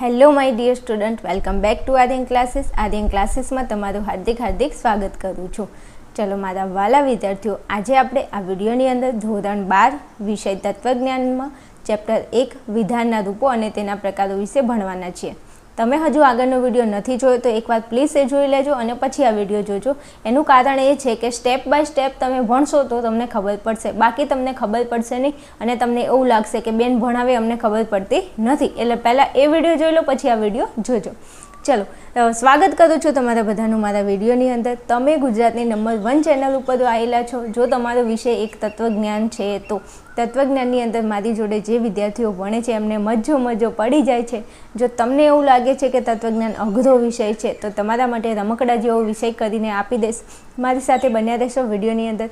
Hello my dear student welcome back to Aryan classes Aryan ક્લાસીસમાં તમારું હાર્દિક હાર્દિક સ્વાગત કરું છું. ચલો, મારા વાલા વિદ્યાર્થીઓ, આજે આપણે આ વિડીયોની અંદર ધોરણ બાર વિષય તત્વજ્ઞાનમાં ચેપ્ટર એક વિધાનના રૂપો અને તેના પ્રકારો વિશે ભણવાના છીએ. તમે હજુ આગળનો વીડિયો નથી જોયો તો એકવાર પ્લીઝ એ જોઈ લેજો અને પછી આ વીડિયો જોજો. એનું કારણ એ છે કે સ્ટેપ બાય સ્ટેપ તમે ભણશો તો તમને ખબર પડશે. બાકી તમને ખબર પડશે નહીં અને તમને એવું લાગશે કે બેન ભણાવે અમને ખબર પડતી નથી. એટલે પહેલાં એ વીડિયો જોઈ લો, પછી આ વીડિયો જોજો. ચલો સ્વાગત કરું છું તમારા બધાનું મારા વિડીયોની અંદર. તમે ગુજરાતની નંબર વન ચેનલ ઉપર આવેલા છો. જો તમારો વિષય એક તત્વજ્ઞાન છે, તો તત્વજ્ઞાનની અંદર મારી જોડે જે વિદ્યાર્થીઓ ભણે છે, એમને મજો મજો પડી જાય છે. જો તમને એવું લાગે છે કે તત્વજ્ઞાન અઘરો વિષય છે, તો તમારા માટે રમકડા જેવો વિષય કરીને આપી દઈશ. મારી સાથે બન્યા રહેશો વિડીયોની અંદર.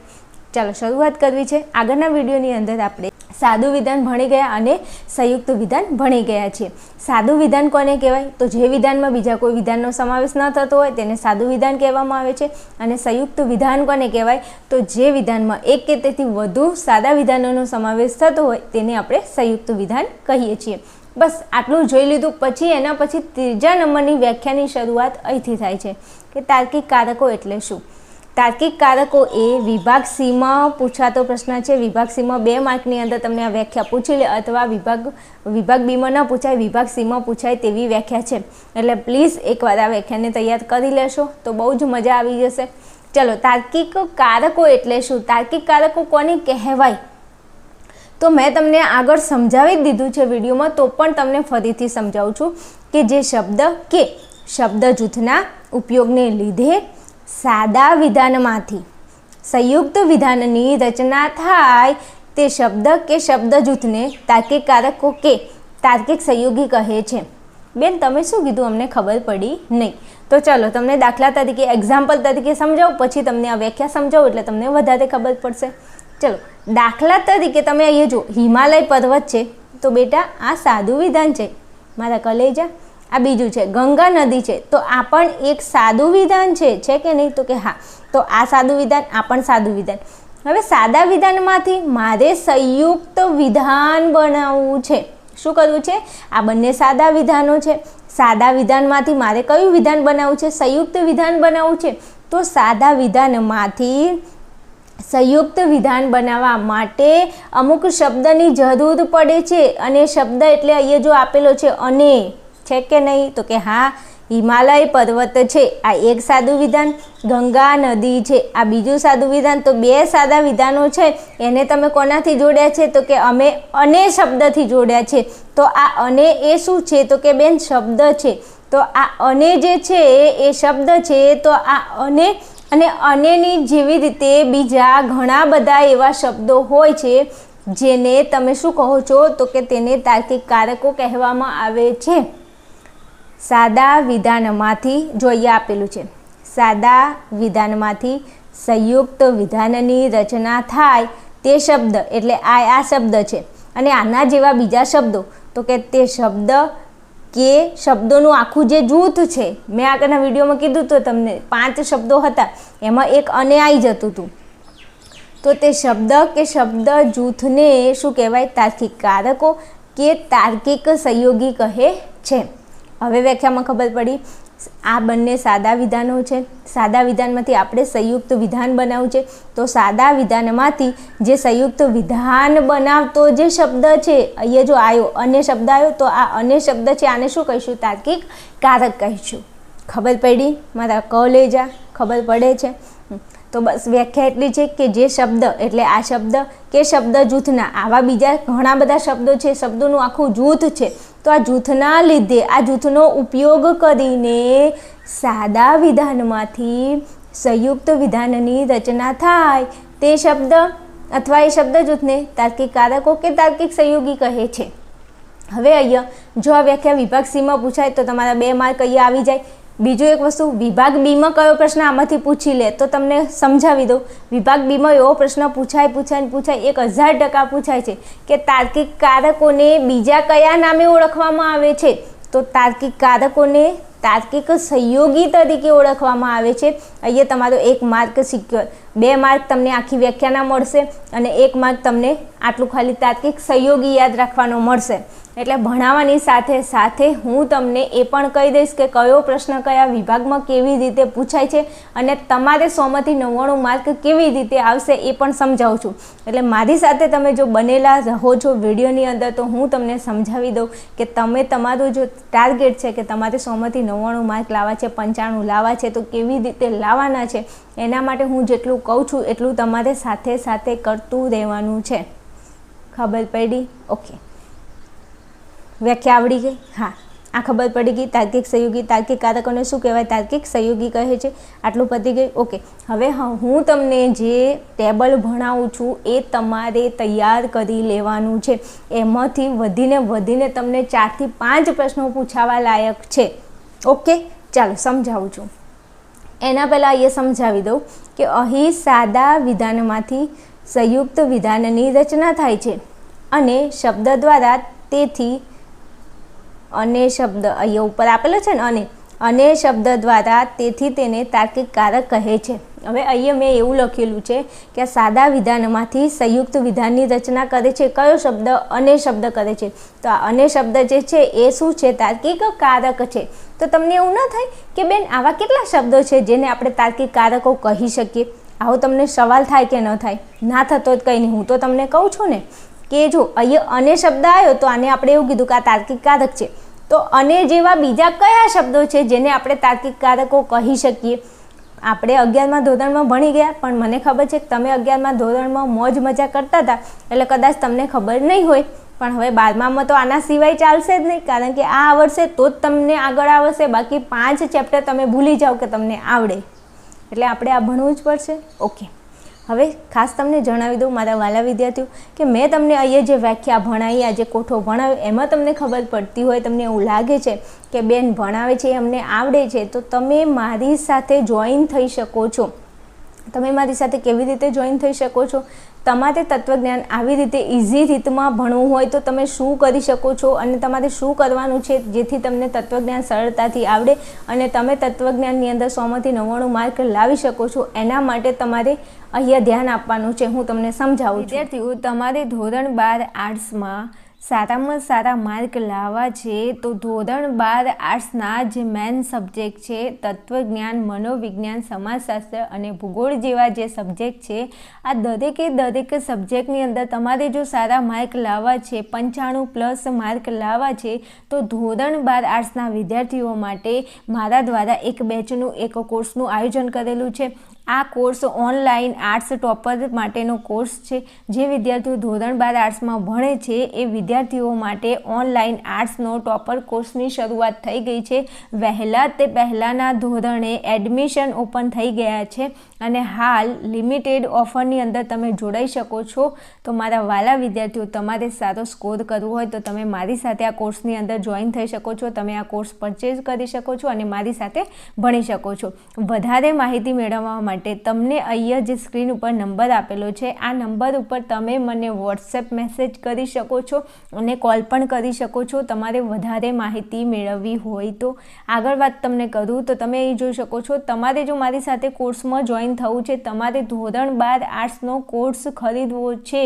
ચાલો, શરૂઆત કરવી છે. આગળના વિડીયોની અંદર આપણે સાદું વિધાન ભણી ગયા અને સંયુક્ત વિધાન ભણી ગયા છીએ સાદું વિધાન કોને કહેવાય? તો જે વિધાનમાં બીજા કોઈ વિધાનનો સમાવેશ ન થતો હોય તેને સાદું વિધાન કહેવામાં આવે છે. અને સંયુક્ત વિધાન કોને કહેવાય? તો જે વિધાનમાં એક કે તેથી વધુ સાદા વિધાનોનો સમાવેશ થતો હોય તેને આપણે સંયુક્ત વિધાન કહીએ છીએ. બસ આટલું જોઈ લીધું. પછી એના પછી ત્રીજા નંબરની વ્યાખ્યાની શરૂઆત અહીંથી થાય છે કે તાર્કિક કારકો એટલે શું? તાર્કિક કારકો એ વિભાગ સીમાં પૂછાતો પ્રશ્ન છે. વિભાગ સીમાં બે માર્કની અંદર તમને આ વ્યાખ્યા પૂછી લે અથવા વિભાગ વિભાગ બીમાં ન પૂછાય, વિભાગ સીમાં પૂછાય તેવી વ્યાખ્યા છે. એટલે પ્લીઝ એકવાર આ વ્યાખ્યાને તૈયાર કરી લેશો તો બહુ જ મજા આવી જશે. ચલો તાર્કિક કારકો એટલે શું? તાર્કિક કારકો કોને કહેવાય? તો મેં તમને આગળ સમજાવી દીધું છે વિડીયોમાં, તો પણ તમને ફરીથી સમજાવું છું કે જે શબ્દ કે શબ્દ જૂથના ઉપયોગને લીધે સાદા વિધાનમાંથી સંયુક્ત વિધાનની રચના થાય તે શબ્દ કે શબ્દ જૂથને તાર્કિક કારકો કે તાર્કિક સંયોગી કહે છે. બેન, તમે શું કીધું? અમને ખબર પડી નહીં. તો ચાલો, તમને દાખલા તરીકે એક્ઝામ્પલ તરીકે સમજાવું, પછી તમને આ વ્યાખ્યા સમજાવું, એટલે તમને વધારે ખબર પડશે. ચલો, દાખલા તરીકે તમે અહીંયા જો, હિમાલય પર્વત છે, તો બેટા, આ સાદું વિધાન છે. મારા કલેજા આ બીજું છે, ગંગા નદી છે. તો આ પણ એક સાદું વિધાન છે છે કે નહીં? તો કે હા. તો આ સાદું વિધાન, આ પણ સાદું વિધાન. હવે સાદા વિધાનમાંથી મારે સંયુક્ત વિધાન બનાવવું છે. શું કરવું છે? આ બંને સાદા વિધાનો છે. સાદા વિધાનમાંથી મારે કયું વિધાન બનાવવું છે? સંયુક્ત વિધાન બનાવવું છે. તો સાદા વિધાનમાંથી સંયુક્ત વિધાન બનાવવા માટે અમુક શબ્દની જરૂર પડે છે. અને શબ્દ એટલે અહીંયા જો આપેલો છે, અને છે કે નહીં? તો કે હા, હિમાલય પર્વત છે. આ એક સાદું વિધાન, ગંગા નદી છે. આ બીજું સાદું વિધાન તો બે સાદા વિધાનો છે. એને તમે કોનાથી જોડ્યા છે? તો કે અમે અને શબ્દથી જોડ્યા છે. તો આ અને એ શું છે? તો કે બેન, શબ્દ છે. તો આ અને જે છે, એ શબ્દ છે. તો આ અને અને અનેની જેવી રીતે બીજા ઘણા બધા એવા શબ્દો હોય છે, જેને તમે શું કહો છો? તો કે તેને તાર્કિક કારકો કહેવામાં આવે છે. સાદા વિધાનમાંથી જોઈએ આપેલું છે. સાદા વિધાનમાંથી સંયુક્ત વિધાનની રચના થાય તે શબ્દ, એટલે આ આ શબ્દ છે. અને આના જેવા બીજા શબ્દો, તો કે તે શબ્દ કે શબ્દોનું આખું જે જૂથ છે, મેં આગળના વિડીયોમાં કીધું તો તમને પાંચ શબ્દો હતા, એમાં એક અને આવી જતું હતું. તો તે શબ્દ કે શબ્દ જૂથને શું કહેવાય? તાર્કિક કારકો કે તાર્કિક સંયોગી કહે છે. હવે વ્યાખ્યામાં ખબર પડી, આ બંને સાદા વિધાનો છે. સાદા વિધાનમાંથી આપણે સંયુક્ત વિધાન બનાવવું છે. તો સાદા વિધાનમાંથી જે સંયુક્ત વિધાન બનાવતો જે શબ્દ છે, અહીંયા જો આવ્યો અન્ય શબ્દ આવ્યો તો આ અન્ય શબ્દ છે, આને શું કહીશું? તાર્કિક કારક કહીશું. ખબર પડી? મારા કોલેજા, ખબર પડે છે. તો બસ વ્યાખ્યા એટલી છે કે જે શબ્દ, એટલે આ શબ્દ કે શબ્દ જૂથના, આવા બીજા ઘણા બધા શબ્દો છે. શબ્દોનું આખું જૂથ છે. તો આ જૂથના લીધે આ જૂથનો ઉપયોગ કરીને સાદા વિધાનમાંથી સંયુક્ત વિધાનની રચના થાય. તે શબ્દ અથવા એ શબ્દ જૂથને તાર્કિક કારકો કે તાર્કિક સંયોગી કહે છે. હવે અહીંયા જો આ વ્યાખ્યા વિભાગ સીમાં પૂછાય તો તમારા બે માર્ક અહીંયા આવી જાય. બીજું એક વસ્તુ, વિભાગ બીમાં કયો પ્રશ્ન આમાંથી પૂછી લે તો તમને સમજાવી દઉં. વિભાગ બીમાં એવો પ્રશ્ન પૂછાય પૂછાય ને પૂછાય, એક હજાર ટકા પૂછાય છે કે તાર્કિક કારકોને બીજા કયા નામે ઓળખવામાં આવે છે? તો તાર્કિક કારકોને તાર્કિક સહયોગી તરીકે ઓળખવામાં આવે છે. અહીંયા તમારો એક માર્ક સિક્યોર. બે માર્ક તમને આખી વ્યાખ્યાના મળશે અને એક માર્ક તમને આટલું ખાલી તાર્કિક સહયોગી યાદ રાખવાનો મળશે. એટલે ભણાવવાની સાથે સાથે હું તમને એ પણ કહી દઈશ કે કયો પ્રશ્ન કયા વિભાગમાં કેવી રીતે પૂછાય છે અને તમારે સોમાંથી નવ્વાણું માર્ક કેવી રીતે આવશે એ પણ સમજાવું છું. એટલે મારી સાથે તમે જો બનેલા રહો છો વિડીયોની અંદર, તો હું તમને સમજાવી દઉં કે તમે તમારું જો ટાર્ગેટ છે કે તમારે સોમાંથી નવ્વાણું માર્ક લાવવા છે, પંચાણું લાવવા છે, તો કેવી રીતે લાવવાના છે, એના માટે હું જેટલું કહું છું એટલું તમારે સાથે સાથે કરતું રહેવાનું છે. ખબર પડી? ઓકે. વ્યાખ્યા આવડી ગઈ? હા. આ ખબર પડી ગઈ તાર્કિક સહયોગી. તાર્કિક કારકોને શું કહેવાય? તાર્કિક સહયોગી કહે છે. આટલું પતી ગઈ ઓકે હવે હું તમને જે ટેબલ ભણાવું છું એ તમારે તૈયાર કરી લેવાનું છે. એમાંથી વધીને વધીને તમને ચારથી પાંચ પ્રશ્નો પૂછાવા લાયક છે. ઓકે ચાલો, સમજાવું છું. એના પહેલાં એ સમજાવી દઉં કે અહીં સાદા વિધાનમાંથી સંયુક્ત વિધાનની રચના થાય છે અને શબ્દ દ્વારા તેથી અને શબ્દ, અહીંયા ઉપર આપેલો છે ને, અને. અને શબ્દ દ્વારા તેથી તેને તાર્કિક કારક કહે છે. હવે અહીંયા મેં એવું લખેલું છે કે સાદા વિધાનમાંથી સંયુક્ત વિધાનની રચના કરે છે. કયો શબ્દ અને શબ્દ કરે છે? તો આ અને શબ્દ જે છે એ શું છે? તાર્કિક કારક છે. તો તમને એવું ન થાય કે બેન આવા કેટલા શબ્દો છે જેને આપણે તાર્કિક કારકો કહી શકીએ? આવો તમને સવાલ થાય કે ન થાય? ના થતો જ કંઈ નહીં. હું તો તમને કહું છું ને કે જો અહીંયા અને શબ્દ આવ્યો તો આને આપણે એવું કીધું કે આ તાર્કિક કારક છે. તો અને જેવા બીજા કયા શબ્દો છે જેને આપણે તાર્કિક કારકો કહી શકીએ? આપણે અગિયારમાં ધોરણમાં ભણી ગયા, પણ મને ખબર છે કે તમે અગિયારમાં ધોરણમાં મોજ મજા કરતા હતા, એટલે કદાચ તમને ખબર નહીં હોય. પણ હવે બારમામાં તો આના સિવાય ચાલશે જ નહીં, કારણ કે આ આવડશે તો જ તમને આગળ આવશે બાકી પાંચ ચેપ્ટર તમે ભૂલી જાઓ કે તમને આવડે. એટલે આપણે આ ભણવું જ પડશે. ઓકે. હવે ખાસ તમને જણાવી દઉં, મારા વાલા વિદ્યાર્થીઓ, કે મેં તમને અહીંયા જે વ્યાખ્યા ભણાવી જે કોઠો ભણાવ્યો, એમાં તમને ખબર પડતી હોય, તમને એવું લાગે છે કે બેન ભણાવે છે, અમને આવડે છે, તો તમે મારી સાથે જોઈન થઈ શકો છો. તમે મારી સાથે કેવી રીતે જોઈન થઈ શકો છો? તમારે તત્વજ્ઞાન આવી રીતે ઇઝી રીતમાં ભણવું હોય તો તમે શું કરી શકો છો? અને તમારે શું કરવાનું છે જેથી તમને તત્વજ્ઞાન સરળતાથી આવડે? અને તમે તત્વજ્ઞાનની અંદર સોમાંથી નવ્વાણું માર્ક લાવી શકો છો? એના માટે તમારે અહીંયા ધ્યાન આપવાનું છે. હું તમને સમજાવું વિદ્યાર્થીઓ, તમારે ધોરણ બાર આર્ટ્સમાં સારામાં સારા માર્ક લાવવા છે, તો ધોરણ બાર આર્ટ્સના જે મેન સબ્જેક્ટ છે, તત્વજ્ઞાન, મનોવિજ્ઞાન, સમાજશાસ્ત્ર અને ભૂગોળ જેવા જે સબ્જેક્ટ છે, આ દરેકે દરેક સબ્જેક્ટની અંદર તમારે જો સારા માર્ક લાવવા છે, પંચાણું પ્લસ માર્ક લાવવા છે, તો ધોરણ બાર આર્ટ્સના વિદ્યાર્થીઓ માટે મારા દ્વારા એક બેચનું, એક કોર્સનું આયોજન કરેલું છે. આ કોર્સ ઓનલાઈન આર્ટ્સ ટોપર માટેનો કોર્સ છે. જે વિદ્યાર્થીઓ ધોરણ બાર આર્ટ્સમાં ભણે છે, એ વિદ્યાર્થીઓ માટે ઓનલાઈન આર્ટ્સનો ટોપર કોર્સની શરૂઆત થઈ ગઈ છે. વહેલા તે પહેલાંના ધોરણે એડમિશન ઓપન થઈ ગયા છે અને હાલ લિમિટેડ ઓફરની અંદર તમે જોડાઈ શકો છો. તો મારા વાલા વિદ્યાર્થીઓ, તમારે સારો સ્કોર કરવો હોય તો તમે મારી સાથે આ કોર્સની અંદર જોઈન થઈ શકો છો. તમે આ કોર્સ પરચેઝ કરી શકો છો અને મારી સાથે ભણી શકો છો. વધારે માહિતી મેળવવા માટે માટે તમને અહીંયા જે સ્ક્રીન ઉપર નંબર આપેલો છે, આ નંબર ઉપર તમે મને વોટ્સએપ મેસેજ કરી શકો છો અને કોલ પણ કરી શકો છો. તમારે વધારે માહિતી મેળવવી હોય તો. આગળ વાત તમને કરું તો તમે એ જોઈ શકો છો, તમારે જો મારી સાથે કોર્સમાં જોઈન થવું છે, તમારે ધોરણ બાર આર્ટ્સનો કોર્સ ખરીદવો છે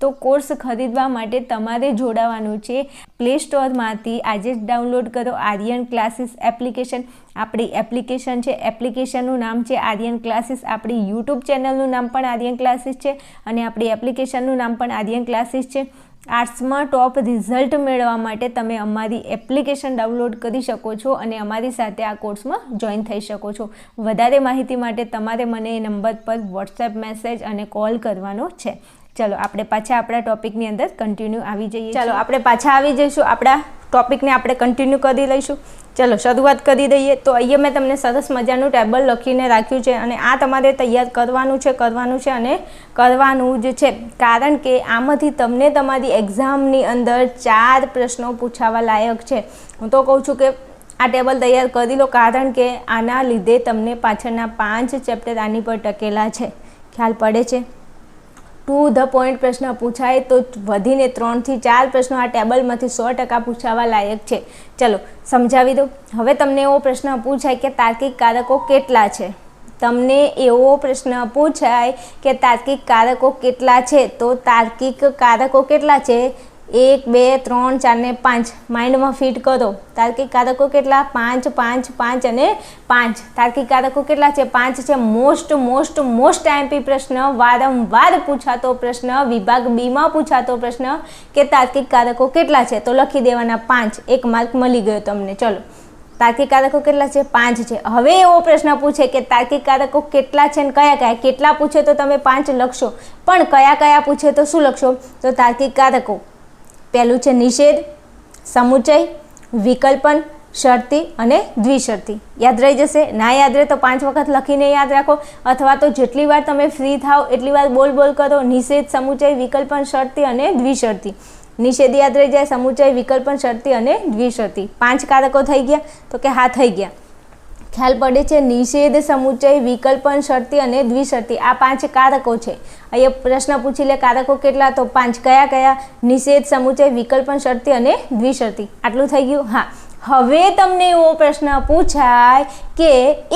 તો કોર્સ ખરીદવા માટે તમારે જોડાવાનું છે. પ્લે સ્ટોરમાંથી આજે જ ડાઉનલોડ કરો આર્યન ક્લાસીસ એપ્લિકેશન. આપણી એપ્લિકેશન છે. એપ્લિકેશનનું નામ છે આર્યન ક્લાસીસ આપણી યુટ્યુબ ચેનલનું નામ પણ આર્યન ક્લાસીસ છે અને આપણી એપ્લિકેશનનું નામ પણ આર્યન ક્લાસીસ છે. આર્ટ્સમાં ટોપ રિઝલ્ટ મેળવવા માટે તમે અમારી એપ્લિકેશન ડાઉનલોડ કરી શકો છો અને અમારી સાથે આ કોર્સમાં જોઈન થઈ શકો છો. વધારે માહિતી માટે તમારે મને એ નંબર પર વોટ્સએપ મેસેજ અને કોલ કરવાનો છે. ચલો આપણે પાછા આપણા ટોપિકની અંદર કન્ટિન્યુ આવી જઈએ ચાલો આપણે પાછા આવી જઈશું. આપણા ટોપિકને આપણે કન્ટિન્યુ કરી લઈશું. ચલો શરૂઆત કરી દઈએ. તો અહીંયા મેં તમને સરસ મજાનું ટેબલ લખીને રાખ્યું છે અને આ તમારે તૈયાર કરવાનું છે કરવાનું છે અને કરવાનું જ છે. કારણ કે આમાંથી તમને તમારી એક્ઝામની અંદર ચાર પ્રશ્નો પૂછાવા લાયક છે. હું તો કહું છું કે આ ટેબલ તૈયાર કરી લો કારણ કે આના લીધે તમને પાછળના પાંચ ચેપ્ટર આની પર ટકેલા છે. ખ્યાલ પડે છે? ટુ ધ પોઈન્ટ પ્રશ્ન પૂછાય તો વધીને ત્રણથી ચાર પ્રશ્નો આ ટેબલમાંથી સો ટકા પૂછાવા લાયક છે. ચલો, સમજાવી દો. હવે તમને એવો પ્રશ્ન પૂછાય કે તાર્કિક કારકો કેટલા છે? તમને એવો પ્રશ્ન પૂછાય કે તાર્કિક કારકો કેટલા છે? તો તાર્કિક કારકો કેટલા છે? એક, બે, ત્રણ, ચાર ને પાંચ. માઇન્ડમાં ફિટ કરો. તાર્કિક કારકો કેટલા? પાંચ પાંચ પાંચ અને પાંચ. તાર્કિક કારકો કેટલા છે? પાંચ છે. મોસ્ટ મોસ્ટ મોસ્ટ આઈએમપી પ્રશ્ન, વારંવાર પૂછાતો પ્રશ્ન, વિભાગ બીમાં પૂછાતો પ્રશ્ન કે તાર્કિક કારકો કેટલા છે? તો લખી દેવાના પાંચ. એક માર્ક મળી ગયો તમને. ચલો. તાર્કિક કારકો કેટલા છે? પાંચ છે. હવે એવો પ્રશ્ન પૂછે કે તાર્કિક કારકો કેટલા છે ને કયા કયા? કેટલા પૂછે તો તમે પાંચ લખશો. પણ કયા કયા પૂછે તો શું લખશો? તો તાર્કિક કારકો પહેલું છે નિષેધ, સમુચય, વિકલ્પન, શરતી અને દ્વિશરતી. યાદ રહી જશે. ના યાદ રહે તો પાંચ વખત લખીને યાદ રાખો. અથવા તો જેટલી વાર તમે ફ્રી થાવ એટલી વાર બોલ બોલ કરો. નિષેધ, સમુચય, વિકલ્પન, શરતી અને દ્વિશરતી. નિષેધ યાદ રહી જાય. સમુચય, વિકલ્પન, શરતી અને દ્વિશરતી. પાંચ કારકો થઈ ગયા. તો કે હા, થઈ ગયા. ખ્યાલ પડે છે, નિષેધ સમુચય વિકલ્પન શરતી અને દ્વિશરતી. આ પાંચ કારકો છે. અહીંયા પ્રશ્ન પૂછી લે, કારકો કેટલા? તો પાંચ. કયા કયા? નિષેધ સમુચય વિકલ્પન શરતી અને દ્વિશરતી. આટલું થઈ ગયું? હા. હવે તમને એવો પ્રશ્ન પૂછાય કે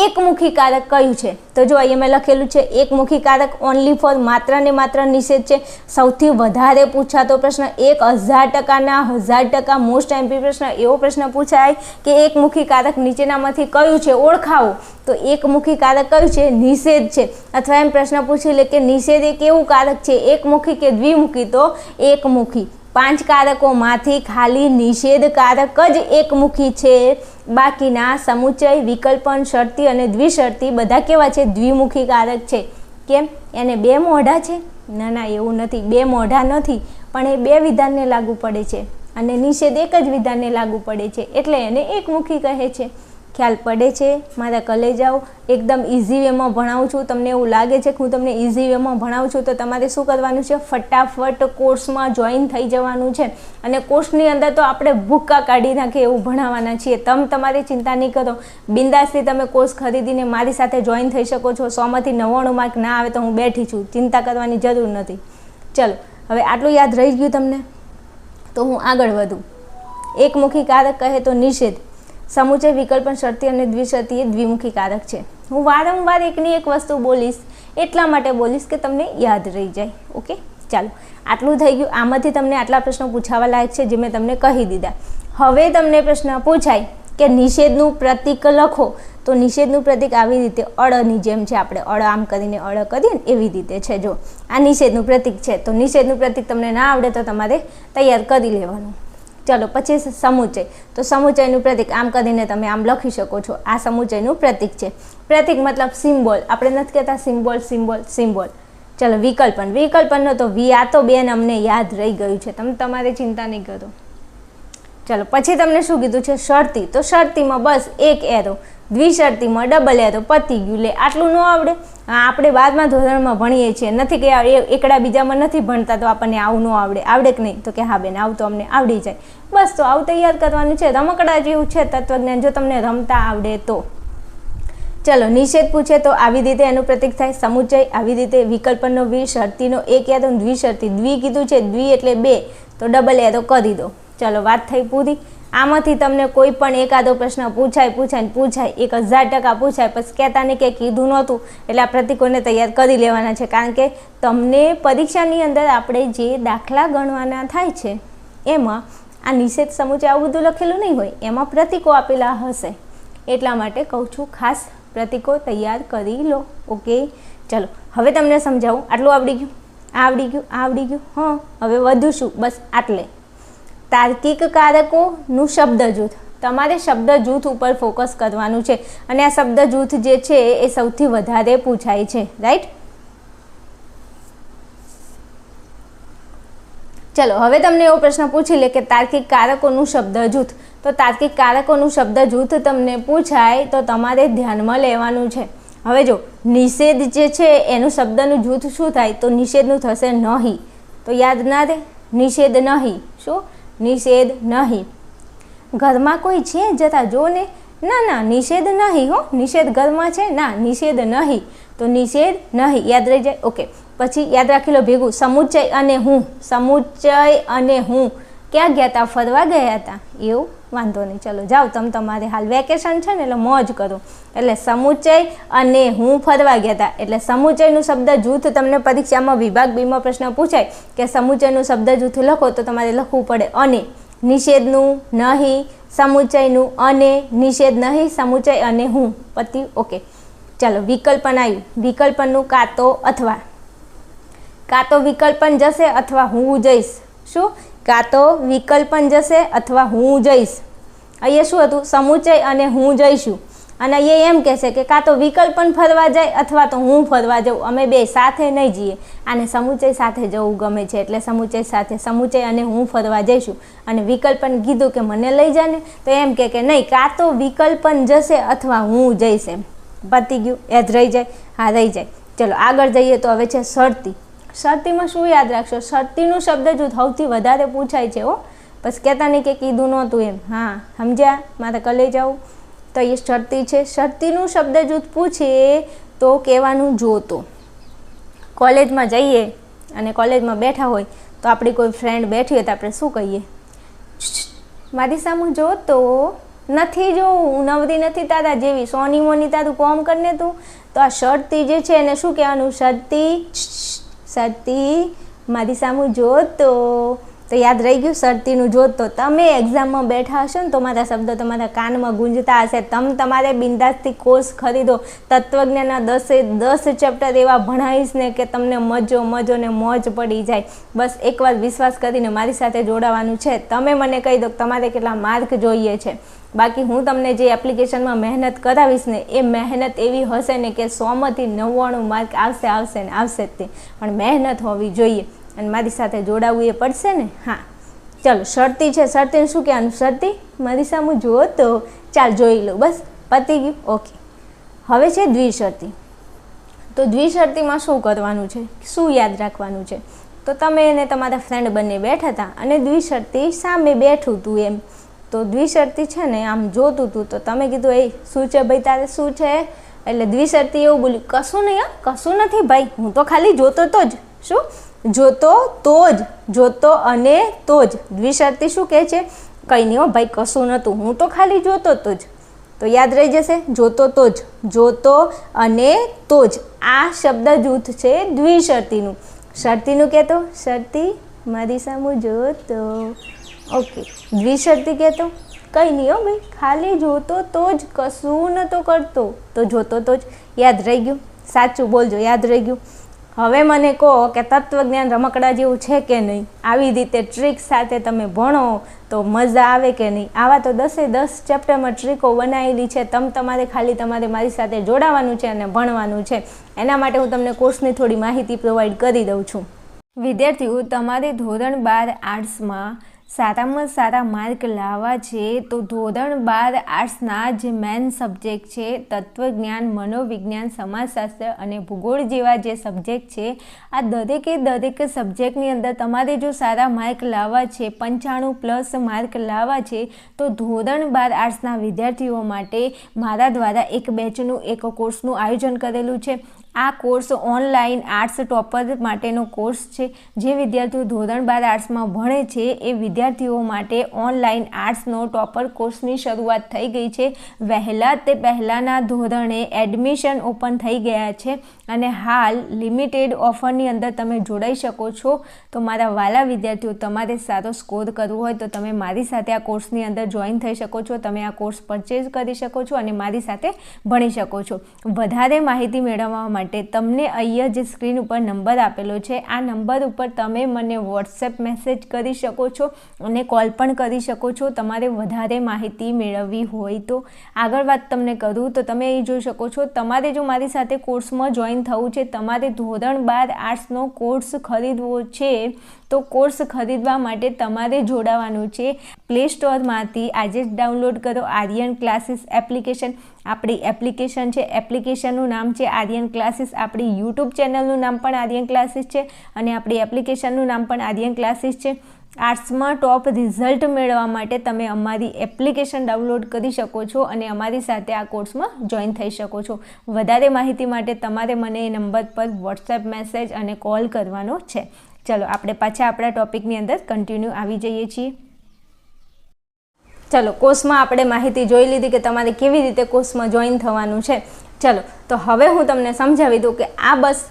એકમુખી કારક કયું છે? તો જો અહીંયા મેં લખેલું છે એકમુખી કારક ઓનલી ફોર માત્ર ને માત્ર નિષેધ છે. સૌથી વધારે પૂછાતો પ્રશ્ન એક, હજાર ટકાના હજાર ટકા મોસ્ટ એમપી પ્રશ્ન, એવો પ્રશ્ન પૂછાય કે એકમુખી કારક નીચેનામાંથી કયું છે? ઓળખાવો. તો એકમુખી કારક કયું છે? નિષેધ છે. અથવા એમ પ્રશ્ન પૂછી લે કે નિષેધ એક એવું કારક છે? એકમુખી કે દ્વિમુખી? તો એકમુખી. પાંચ કારકોમાંથી ખાલી નિષેધ કારક જ એકમુખી છે. બાકીના સમુચય વિકલ્પન શરતી અને દ્વિશરતી બધા કેવા છે? દ્વિમુખી કારક છે. કેમ? એને બે મોઢા છે? ના ના, એવું નથી. બે મોઢા નથી, પણ એ બે વિધાનને લાગુ પડે છે. અને નિષેધ એક જ વિધાનને લાગુ પડે છે. એટલે એને એકમુખી કહે છે. ખ્યાલ પડે છે. મારા કલેજાઓ એકદમ ઇઝી વેમાં ભણાવું છું. તમને એવું લાગે છે કે હું તમને ઇઝી વેમાં ભણાવું છું, તો તમારે શું કરવાનું છે? ફટાફટ કોર્સમાં જોઈન થઈ જવાનું છે. અને કોર્સની અંદર તો આપણે ભૂક્કા કાઢી નાખીએ એવું ભણાવવાના છીએ. તમે તમારી ચિંતા નહીં કરો. બિંદાસથી તમે કોર્સ ખરીદીને મારી સાથે જોઈન થઈ શકો છો. સોમાંથી નવ્વાણું માર્ક ના આવે તો હું બેઠી છું. ચિંતા કરવાની જરૂર નથી. ચલો, હવે આટલું યાદ રહી ગયું તમને? તો હું આગળ વધું. એકમુખી કારક કહે તો નિષેધ. સમુચય વિકલ્પન શરતી અને દ્વિશરતી એ દ્વિમુખી કારક છે. હું વારંવાર એકની એક વસ્તુ બોલીશ, એટલા માટે બોલીશ કે તમને યાદ રહી જાય. ઓકે? ચાલો. આટલું થઈ ગયું. આમાંથી તમને આટલા પ્રશ્નો પૂછાવા લાયક છે જે મેં તમને કહી દીધા. હવે તમને પ્રશ્ન પૂછાય કે નિષેધનું પ્રતીક લખો. તો નિષેધનું પ્રતીક આવી રીતે અળની જેમ છે. આપણે અળ આમ કરીને અળ કરીએ ને એવી રીતે છે. જો આ નિષેધનું પ્રતીક છે, તો નિષેધનું પ્રતીક તમને ના આવડે તો તમારે તૈયાર કરી લેવાનું. ચલો પછી સમુચય. તો સમુચયનું પ્રતીક આમ કરીને તમે આમ લખી શકો છો. આ સમુચયનું પ્રતીક છે. પ્રતીક મતલબ સિમ્બોલ. આપણે નથી કહેતા સિમ્બોલ સિમ્બોલ સિમ્બોલ. ચલો વિકલ્પન. વિકલ્પનનો તો વી, આ તો બેન અમને યાદ રહી ગયું છે. તમે, તમારે ચિંતા નહીં કરો. ચલો પછી તમને શું કીધું છે? શરતી. તો શરતીમાં બસ એક એરો દ્વિશરતીમાં ડબલ એરો પતી ગયું. લે, આટલું ન આવડે. આપણે બાદમાં ધોરણમાં ભણીએ છીએ. નથી કે એકડા બીજામાં નથી ભણતા તો આપણને આવું ન આવડે. આવડે કે નહીં? તો કે હા બેન, આવું તો અમને આવડી જાય. બસ, તો આવું તૈયાર કરવાનું છે. રમકડા જેવું છે તત્વજ્ઞાન. જો તમને રમતા આવડે તો. ચલો, નિષેધ પૂછે તો આવી રીતે એનું પ્રતિક થાય સમુચય આવી રીતે વિકલ્પનો વી, શરતીનો એક યાદ દ્વિશરતી દ્વિ કીધું છે, દ્વિ એટલે બે. તો ડબલ યાદો કરી દો. ચલો, વાત થઈ પૂરી. આમાંથી તમને કોઈ પણ એકાદો પ્રશ્ન પૂછાય પૂછાય ને પૂછાય, એક હજાર ટકા પૂછાય, પછી કહેતા નહીં કે કીધું નહોતું, એટલે આ પ્રતિકોને તૈયાર કરી લેવાના છે. કારણ કે તમને પરીક્ષાની અંદર આપણે જે દાખલા ગણવાના થાય છે, એમાં આ નિષેધ સમૂચે આવું બધું લખેલું નહીં હોય, એમાં પ્રતિકો આપેલા હશે. એટલા માટે કહું છું, ખાસ પ્રતિકો તૈયાર કરી લો. ઓકે? ચલો, હવે તમને સમજાવું. આટલું આવડી ગયું? આવડી ગયું? આવડી ગયું? હં, હવે વધુ શું બસ, આટલે. તાર્કિક કારકોનું શબ્દ જૂથ તમારે શબ્દ જૂથ ઉપર ફોકસ કરવાનું છે અને આ શબ્દ જૂથ જે છે એ સૌથી વધારે પૂછાય છે, રાઈટ? ચલો, હવે તમને એવો પ્રશ્ન પૂછી લે કે તાર્કિક કારકોનું શબ્દ જૂથ તો તાર્કિક કારકોનું શબ્દ જૂથ તમને પૂછાય તો તમારે ધ્યાનમાં લેવાનું છે. હવે જો, નિષેધ જે છે એનું શબ્દનું જૂથ શું થાય? તો નિષેધનું થશે નહીં. તો યાદ ના રહે? નિષેધ નહીં. શું? નિષેધ નહીં. ઘરમાં કોઈ છે જતા જો ને, ના ના નિષેધ નહીં હો. નિષેધ ઘરમાં છે? ના, નિષેધ નહીં. તો નિષેધ નહીં. યાદ રહી જાય? ઓકે. પછી યાદ રાખી લો ભેગું. સમુચ્ચય અને હું. સમુચ્ચય અને હું. ક્યાં ગયા હતા ફરવા ગયા હતા એવું? વાંધો નહીં. ચલો, જાઓ, તમે તમારે હાલ વેકેશન છે ને, એટલે મોજ કરો. એટલે સમુચય અને હું ફરવા ગયા હતા એટલે સમુચયનું શબ્દ જૂથ તમને પરીક્ષામાં વિભાગ બીમાં પ્રશ્ન પૂછાય કે સમુચયનું શબ્દ જૂથ લખો તો તમારે લખવું પડે અને. નિષેધનું નહીં સમુચયનું અને, નિષેધ નહીં સમુચય અને હું. પતિ, ઓકે. ચાલો, વિકલ્પન આવ્યું. વિકલ્પનનું કાં તો અથવા. કાં તો વિકલ્પન જશે અથવા હું જઈશ. શું? કાં તો વિકલ્પન જશે અથવા હું જઈશ. અહીંયા શું હતું? સમુચય અને હું જઈશું. અને અહીંયા એમ કહેશે કે કાં તો વિકલ્પન ફરવા જાય અથવા તો હું ફરવા જાઉં. અમે બે સાથે નહીં જઈએ. આને સમુચય સાથે જવું ગમે છે એટલે સમુચય સાથે સમુચય અને હું ફરવા જઈશું. અને વિકલ્પન કીધું કે મને લઈ જાને તો એમ કહે કે નહીં, કાં તો વિકલ્પન જશે અથવા હું જઈશ એમ. પતી ગયું. એ જ રહી જાય? હા, રહી જાય. ચલો, આગળ જઈએ તો હવે છે શરતી. શરતીમાં શું યાદ રાખશો? શરતીનું શબ્દ જૂથ સૌથી વધારે પૂછાય છે હો. બસ કહેતા નહીં કે કીધું નહોતું એમ. હા, સમજ્યા? મારે કલે જાઉં તો એ શરતી છે. શરતીનું શબ્દ જૂથ પૂછે તો કહેવાનું જોતો. કોલેજમાં જઈએ અને કોલેજમાં બેઠા હોય તો આપણી કોઈ ફ્રેન્ડ બેઠી હોય તો આપણે શું કહીએ? મારી સામે જોતો નથી જોવું, નવરી નથી તારા જેવી. સોની મોની તારું કોમ કરીને તું. તો આ શરતી જે છે એને શું કહેવાનું? શરતી શરતી મારી સામું જોત. તો યાદ રહી ગયું શરતીનું જોત. તમે એક્ઝામમાં બેઠા હશો ને તો મારા શબ્દો તમારા કાનમાં ગુંજતા હશે. તમ તમારે બિંદાસથી કોર્સ ખરીદો. તત્વજ્ઞાનના દસે દસ ચેપ્ટર એવા ભણાવીશ ને કે તમને મજો મજો ને મોજ પડી જાય. બસ એકવાર વિશ્વાસ કરીને મારી સાથે જોડાવાનું છે. તમે મને કહી દો તમારે કેટલા માર્ક જોઈએ છે. બાકી હું તમને જે એપ્લિકેશનમાં મહેનત કરાવીશ ને, એ મહેનત એવી હશે ને કે સોમાંથી નવ્વાણું માર્ક આવશે આવશે ને, આવશે જ તે. પણ મહેનત હોવી જોઈએ. અને મારી સાથે જોડાવવું એ પડશે ને? હા. ચલો, શરતી છે. શરતીને શું કહેવાનું? શરતી, મારી સામે જુઓ તો ચાલ જોઈ લો બસ, પતી ગયું. ઓકે. હવે છે દ્વિશરતી. તો દ્વિશરતીમાં શું કરવાનું છે? શું યાદ રાખવાનું છે? તો તમે એને તમારા ફ્રેન્ડ બંને બેઠા હતા અને દ્વિશરતી સામે બેઠું તું એમ. તો દ્વિશરતી છે ને, આમ જોતું હતું તો તમે કીધું એ શું છે ભાઈ, તારે શું છે? એટલે દ્વિશરતી એવું બોલ્યું, કશું નહીં કશું નથી ભાઈ, હું તો ખાલી જોતો તો જ. શું? જોતો તો જ, જોતો અને તો જ. દ્વિશરતી શું કહે છે? કંઈ નહીં હો ભાઈ, કશું નહોતું, હું તો ખાલી જોતો તો જ. તો યાદ રહી જશે, જોતો તો જ, જોતો અને તો જ. આ શબ્દ જૂથ છે દ્વિશરતીનું. શરતીનું કહેતો, શરતી, મારી સામું જોતો. ઓકે. દ્વિશક્તિ કહેતો? કંઈ નહીં હો ભાઈ. ખાલી જોતો તો જ, કશું નહોતો કરતો. તો જોતો તો જ. યાદ રહી ગયું? સાચું બોલજો, યાદ રહી ગયું. હવે મને કહો કે તત્વજ્ઞાન રમકડા જેવું છે કે નહીં? આવી રીતે ટ્રીક સાથે તમે ભણો તો મજા આવે કે નહીં? આવા તો દસે દસ ચેપ્ટરમાં ટ્રીકો બનાવેલી છે. તમ તમારે ખાલી તમારે મારી સાથે જોડાવાનું છે અને ભણવાનું છે. એના માટે હું તમને કોર્સની થોડી માહિતી પ્રોવાઈડ કરી દઉં છું. વિદ્યાર્થીઓ તમારે ધોરણ બાર આર્ટ્સમાં સારામાં સારા માર્ક લાવવા છે, તો ધોરણ બાર આર્ટ્સના જે મેન સબ્જેક્ટ છે, તત્વજ્ઞાન, મનોવિજ્ઞાન, સમાજશાસ્ત્ર અને ભૂગોળ જેવા જે સબ્જેક્ટ છે, આ દરેકે દરેક સબ્જેક્ટની અંદર તમારે જો સારા માર્ક લાવવા છે, પંચાણું પ્લસ માર્ક લાવવા છે, તો ધોરણ બાર આર્ટ્સના વિદ્યાર્થીઓ માટે મારા દ્વારા એક બેચનું, એક કોર્સનું આયોજન કરેલું છે. આ કોર્સ ઓનલાઈન આર્ટ્સ ટોપર માટેનો કોર્સ છે. જે વિદ્યાર્થીઓ ધોરણ બાર આર્ટ્સમાં ભણે છે, એ વિદ્યાર્થીઓ માટે ઓનલાઈન આર્ટ્સનો ટોપર કોર્સની શરૂઆત થઈ ગઈ છે. વહેલા તે પહેલાંના ધોરણે એડમિશન ઓપન થઈ ગયા છે અને હાલ લિમિટેડ ઓફરની અંદર તમે જોડાઈ શકો છો. તો મારા વાલા વિદ્યાર્થીઓ, તમારે સારો સ્કોર કરવો હોય તો તમે મારી સાથે આ કોર્સની અંદર જોઈન થઈ શકો છો. તમે આ કોર્સ પરચેઝ કરી શકો છો અને મારી સાથે ભણી શકો છો. વધારે માહિતી મેળવવા માટે તમને અહીંયા જે સ્ક્રીન ઉપર નંબર આપેલો છે, આ નંબર ઉપર તમે મને વોટ્સએપ મેસેજ કરી શકો છો અને કોલ પણ કરી શકો છો. તમારે વધારે માહિતી મેળવવી હોય તો. આગળ વાત તમને કરું તો તમે અહીં જોઈ શકો છો, તમારે જો મારી સાથે કોર્સમાં જોઈન થવું છે, તમારે ધોરણ બાર આર્ટ્સનો કોર્સ ખરીદવો છે, તો કોર્સ ખરીદવા માટે તમારે જોડાવાનું છે. પ્લે સ્ટોરમાંથી આજે જ ડાઉનલોડ કરો આર્યન ક્લાસીસ એપ્લિકેશન આપણી એપ્લિકેશન છે. એપ્લિકેશનનું નામ છે આર્યન ક્લાસીસ આપણી યુટ્યુબ ચેનલનું નામ પણ આર્યન ક્લાસીસ છે અને આપણી એપ્લિકેશનનું નામ પણ આર્યન ક્લાસીસ છે. આર્ટ્સમાં ટોપ રિઝલ્ટ મેળવવા માટે તમે અમારી એપ્લિકેશન ડાઉનલોડ કરી શકો છો અને અમારી સાથે આ કોર્સમાં જોઈન થઈ શકો છો. વધારે માહિતી માટે તમારે મને એ નંબર પર વોટ્સએપ મેસેજ અને કોલ કરવાનો છે. ચલો, આપણે પાછા આપણા ટોપિકની અંદર કન્ટિન્યુ આવી જઈએ છીએ. ચલો કોર્સમાં આપણે માહિતી જોઈ લીધી કે તમારે કેવી રીતે કોર્સમાં જોઈન થવાનું છે. ચલો, તો હવે હું તમને સમજાવી દઉં કે આ બસ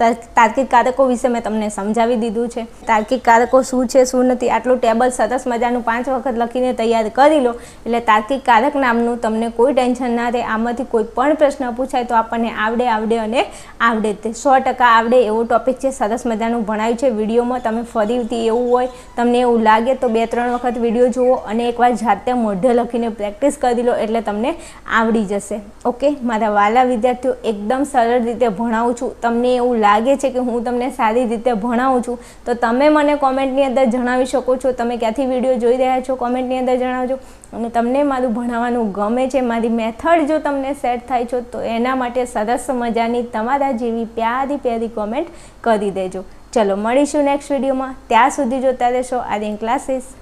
તાર્કિક કારકો વિશે મેં તમને સમજાવી દીધું છે. તાર્કિક કારકો શું છે, શું નથી, આટલું ટેબલ સરસ મજાનું પાંચ વખત લખીને તૈયાર કરી લો. એટલે તાર્કિક કારક નામનું તમને કોઈ ટેન્શન ના રહે, આમાંથી કોઈ પણ પ્રશ્ન પૂછાય તો આપણને આવડે આવડે અને આવડે તે. સો ટકા આવડે એવો ટોપિક છે, સરસ મજાનું ભણાયું છે. વિડીયોમાં તમે ફરીથી એવું હોય, તમને એવું લાગે તો બે, ત્રણ વખત વીડિયો જુઓ અને એકવાર જાતે મોઢે લખીને પ્રેક્ટિસ કરી લો એટલે તમને આવડી જશે. ઓકે? મારા વાલા વિદ્યાર્થીઓ, એકદમ સરળ રીતે ભણાવું છું. તમને એવું લાગે છે કે હું તમને સારી રીતે ભણાવું છું, તો તમે મને કોમેન્ટની અંદર જણાવી શકો છો. તમે ક્યાંથી વીડિયો જોઈ રહ્યા છો કોમેન્ટની અંદર જણાવજો. અને તમને મારું ભણાવવાનું ગમે છે, મારી મેથડ જો તમને સેટ થાય છો, તો એના માટે સરસ મજાની તમારા જેવી પ્યારી પ્યારી કોમેન્ટ કરી દેજો. ચલો, મળીશું નેક્સ્ટ વિડીયોમાં ત્યાં સુધી જોતા રહેશો. આર્યન ક્લાસીસ